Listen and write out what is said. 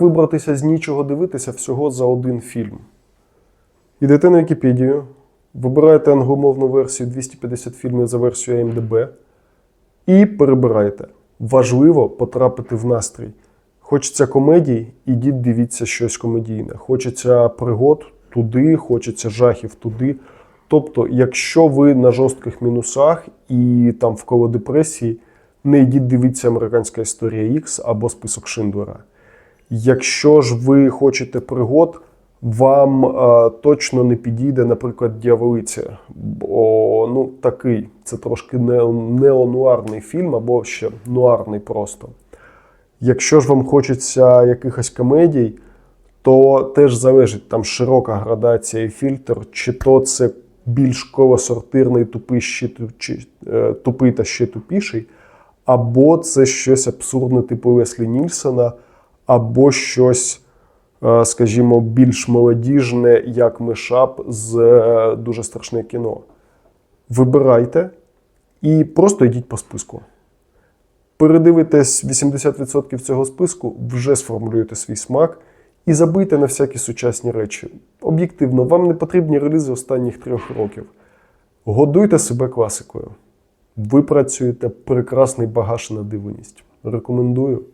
Вибратися з нічого дивитися всього за один фільм? Йдете на Вікіпедію, вибираєте англомовну версію 250 фільмів за версією АМДБ і перебираєте. Важливо потрапити в настрій. Хочеться комедій, ідіть дивіться щось комедійне. Хочеться пригод туди, хочеться жахів туди. Тобто, якщо ви на жорстких мінусах і там вколо депресії, не йдіть дивіться американська історія X або список Шиндлера. Якщо ж ви хочете пригод, вам е, точно не підійде, наприклад, дьяволиця. Бо ну, такий, це трошки не, неонуарний фільм, або ще нуарний просто. Якщо ж вам хочеться якихось комедій, то теж залежить там широка градація і фільтр, чи то це більш колосортирний, тупий, ще, чи, е, тупий та ще тупіший, або це щось абсурдне, типу Леслі Нільсона, або щось, е, скажімо, більш молодіжне, як мешап з е, дуже страшне кіно. Вибирайте і просто йдіть по списку. Передивитесь 80% цього списку, вже сформулюєте свій смак і забийте на всякі сучасні речі. Об'єктивно, вам не потрібні релізи останніх трьох років. Годуйте себе класикою. Ви працюєте прекрасний багаж на дивленість. Рекомендую.